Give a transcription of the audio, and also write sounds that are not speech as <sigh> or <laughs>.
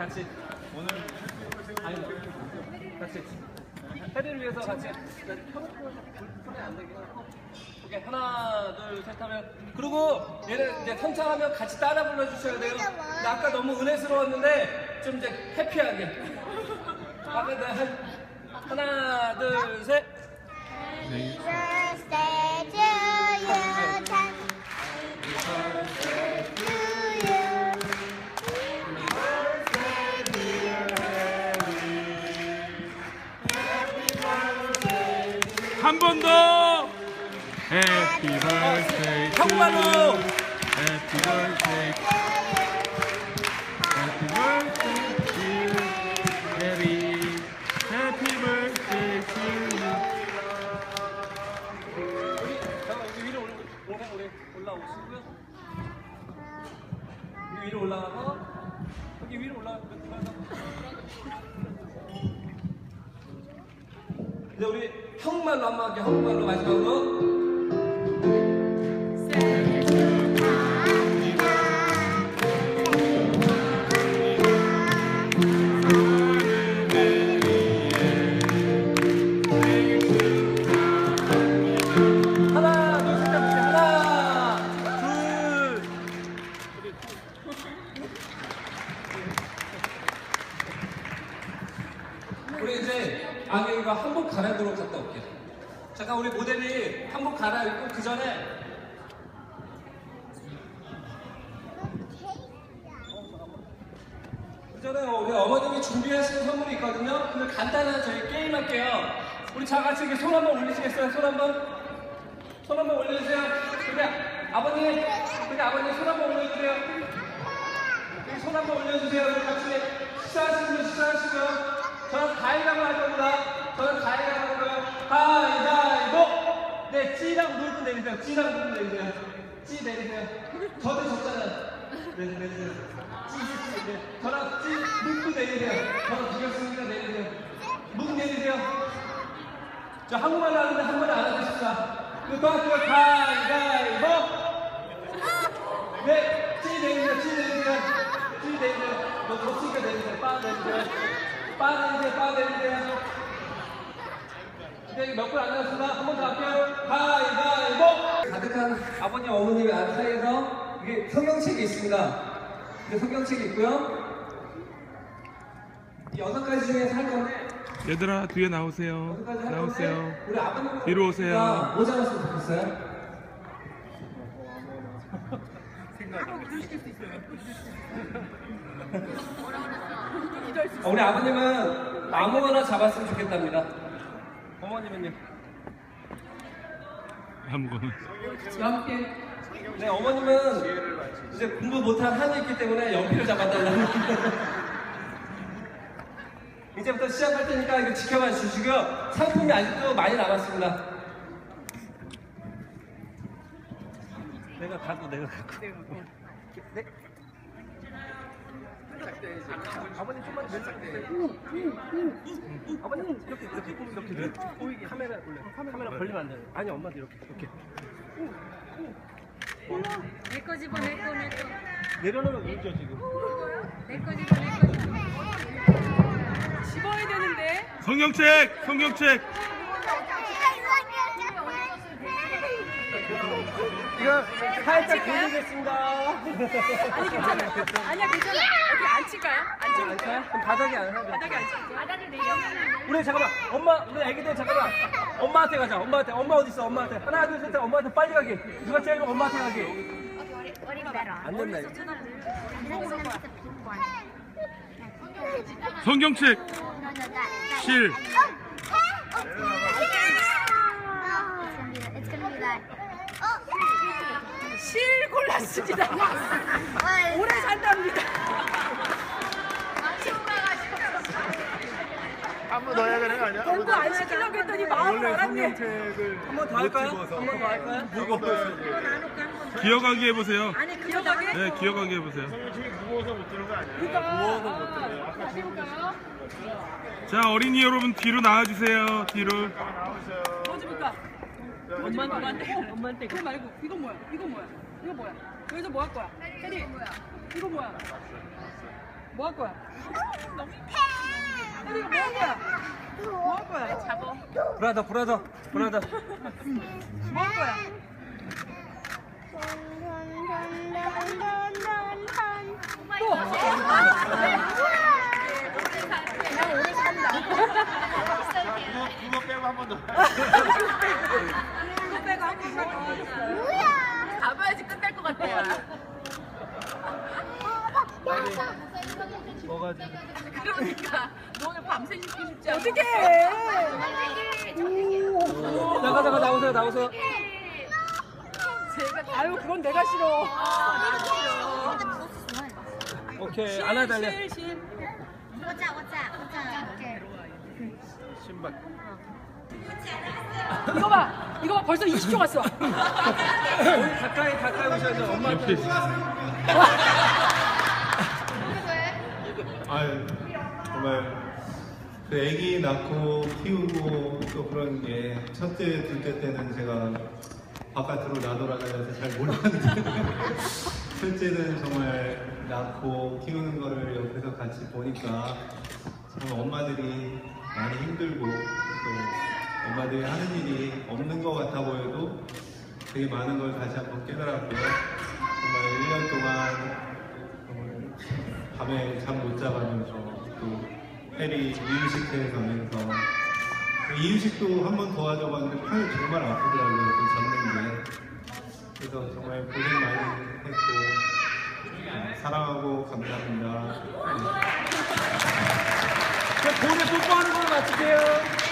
같이 오늘 아니 같이 해리를 위해서 같이 손에 안 되게 하고 오케이 하나 둘 셋 하면 그리고 얘는 이제 선창하면 같이 따라 불러주셔야 돼요. 근데 아까 너무 은혜스러웠는데 좀 이제 해피하게. <laughs> 아까 한 하나 둘셋. Happy Happy birthday to you. Happy birthday. Happy birthday to you. Happy Happy birthday to you. 잠깐 여기 위로 올라 우리 올라오시고요. 여기 위로 올라가서 여기 위로 올라가서 이제 우리 한국말로 할게요. 한국말로 마지막으로. 우리 이제 아기가 한복 갈아입으러 갔다 올게요. 잠깐 우리 모델이 한복 갈아입고 그 전에 그 전에 우리 어머님이 준비하신 선물이 있거든요. 그 간단한 저희 게임 할게요. 우리 다 같이 이렇게 손 한번 올리시겠어요? 손 한번. 손 한번 올려주세요. 근데 아버님, 근데 아버님 손 한번 올려주세요. 손 한번 올려주세요. 우리 같이 식사하시는 분 식사하시고요. 저는 가위바위보 할 겁니다. 저는 가위바위보. 가위바위보! 네, 찌랑 누르고 내리세요. 찌랑 누르고 내리세요. 찌 내리세요. 저도 졌잖아요. 네, 내리세요. 찌, 찌, 찌. 네. 저랑 찌, 묵도 내리세요. 저는 비겼으니까 내리세요. 묵 내리세요. 저 한국말 하는데 한국말 안 하겠습니다. 그거 그거 가위바위보! 네, 찌 내리세요, 찌 내리세요. 찌 내리세요. 너 졌으니까 내리세요. 빠 내리세요. 빠 내리세요, 빠 내리세요. 이제 몇분 안 남았습니다. 한 번 더 할게요. 가위바위보! 가득한 아버님, 어머님의 안 사이에서 이게 성경책이 있습니다. 이게 성경책이 있고요. 이 여섯 가지 중에서 할 건데 얘들아 뒤에 나오세요. 여섯 가지 할 나오세요. 건데 우리 아버님 뒤로 오세요. 뭐 잡았으면 좋겠어요? <laughs> 어, 우리 아버님은 아무거나 잡았으면 좋겠답니다. 어머님은요? 아무거나. 함께. 네, 어머님은 이제 공부 못한 한이 있기 때문에 연필을 잡아달라는. <laughs> 이제부터 시작할 테니까 이거 지켜봐 주시고요. 상품이 아직도 많이 남았습니다. 내가 갖고 내가 갖고. 네. 아버님 좀만 더 아버님 이렇게 이렇게 이렇게 이렇게 보이게 카메라 올려. 카메라 걸리면 안 돼. 아니 엄마도 이렇게 이렇게. 내거 집어 내거 내거 내려놓으면 울죠 지금. 내거 집어 내거 집어 집어야 되는데 성경책, 성경책. 이거 살짝 돌리겠습니다. 아니 괜찮아 아니야 괜찮아 어떻게 안 칠까요? 안 칠. 괜찮아요? 그럼 바닥에 안 하죠. 바닥에 안 칠게요 바닥에 내려 우리 잠깐만 엄마 우리 애기들 잠깐만 엄마한테 가자 엄마한테 엄마 어디 있어 엄마한테 하나 둘 셋 엄마한테 빨리 가게 누가 제일 엄마한테 가게 안 된다 이거 성경책. 실. 실 골랐습니다 오래 산답니다 한 번 더 해야 되는 거 아니야? 공부 안 시키려고 했더니 마음을 알았네 한번 더 할까요? 한 번 더 할까요? 기억하기 해보세요. 아니 기억하게 네, 기억하게 해보세요. 무거워서 못 들은 거 아니야? 그러니까 다시 해볼까요? 자, 어린이 여러분 뒤로 나와주세요. 뒤로. 뭐 집을까? 엄마 엄마한테 엄마한테 그거 말고 이건 뭐야? 이건 뭐야? 이거 뭐야? 여기서 뭐 할 거야? 혜리 이거 뭐야? 뭐 할 거야? 혜리가 뭐할 거야? 뭐 할 거야? 잡어. 브라더 브라더 브라더 뭐 할 거야? 또. 그거 빼고 한 번 더. <laughs> 이거 빼고 한 번만 더 하자. 뭐야? 가봐야지 같아요. 뭐가 지 그러니까 너 오늘 밤새 시키고 싶지 않아? 어떻게 해? 잠깐 잠깐 나오세요 나오세요 제가 아유 그건 내가 싫어. 오케이 안아 달려 실실. 오자 오자 오자. 신발. 이거 봐. 이거 봐. 벌써 20초 갔어. 가까이 가까이 오셔야죠 엄마 옆에 있어. 아유 정말 그 아기 낳고 키우고 또 그런 게 첫째 둘째 때는 제가 바깥으로 나돌아다녀서 잘 몰랐는데 <laughs> 첫째는 정말 낳고 키우는 거를 옆에서 같이 보니까 참 엄마들이 많이 힘들고 또 엄마들이 하는 일이 없는 것 같아 보여도 되게 많은 걸 다시 한번 깨달았고요. 정말 1년 동안 밤에 잠 못 자가면서 또 해리 이유식 해가면서 이유식도 한 번 도와줘 봤는데 팔이 정말 아프더라고요 그 잡는 게 그래서 정말 고생 많이 했고 어, 사랑하고 감사합니다. 저 볼에 뽀뽀하는 걸로 마칠게요